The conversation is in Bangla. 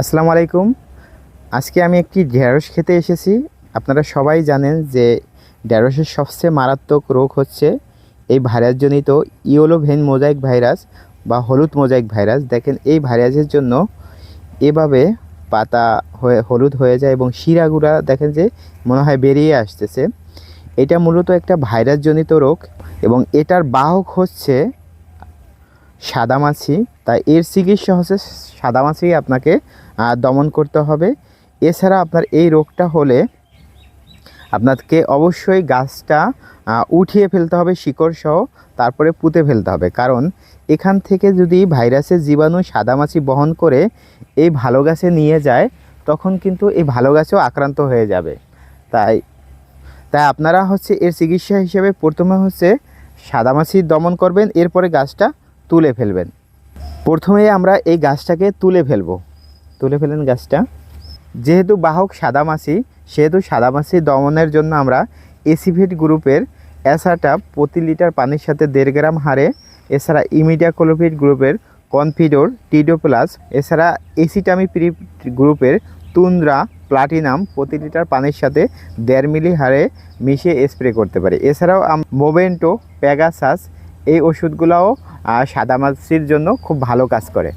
আসসালামু আলাইকুম। আজকে আমি একটি ঢেঁড়স খেতে এসেছি। আপনারা সবাই জানেন যে ঢেঁড়সের সবচেয়ে মারাত্মক রোগ হচ্ছে এই ভাইরাসজনিত ইওলো ভেন মোজাইক ভাইরাস বা হলুদ মোজাইক ভাইরাস। দেখেন, এই ভাইরাসের জন্য এভাবে পাতা হয়ে, হলুদ হয়ে যায় এবং শিরাগুড়া দেখেন যে মনে হয় বেরিয়ে আসতেছে। এটা মূলত একটা ভাইরাসজনিত রোগ এবং এটার বাহক হচ্ছে সাদামাছি তাই এর চিকিৎসা হচ্ছে সাদামাছি আপনাকে দমন করতে হবে। এছাড়া আপনার এই রোগটা হলে আপনাকে অবশ্যই গাছটা উঠিয়ে ফেলতে হবে, শিকড় সহ তারপরে পুঁতে ফেলতে হবে। কারণ এখান থেকে যদি ভাইরাসের জীবাণু সাদামাছি বহন করে এই ভালো গাছে নিয়ে যায়, তখন কিন্তু এই ভালো গাছেও আক্রান্ত হয়ে যাবে। তাই তাই আপনারা হচ্ছে এর চিকিৎসা হিসেবে প্রথমে হচ্ছে সাদামাছি দমন করবেন, এরপরে গাছটা তুলে ফেলবেন। প্রথমে আমরা এই গাছটাকে তুলে ফেলব। তুলে ফেলেন গাছটা যেহেতু বাহক সাদা সাদামাছি সেহেতু সাদা সাদামাছি দমনের জন্য আমরা এসিভিট গ্রুপের অ্যাসাটা প্রতি লিটার পানির সাথে দেড় গ্রাম হারে এছাড়া ইমিডিয়াকোলোভিট গ্রুপের কনফিডোর, টিডো প্লাস, এছাড়া এসিটামি প্রি গ্রুপের তুন্দ্রা প্লাটিনাম প্রতি লিটার পানির সাথে দেড় মিলি হারে মিশিয়ে স্প্রে করতে পারি। এছাড়াও মোবেন্টো প্যাগাসাস এই ওষুধগুলোও সাদামাছির জন্য খুব ভালো কাজ করে।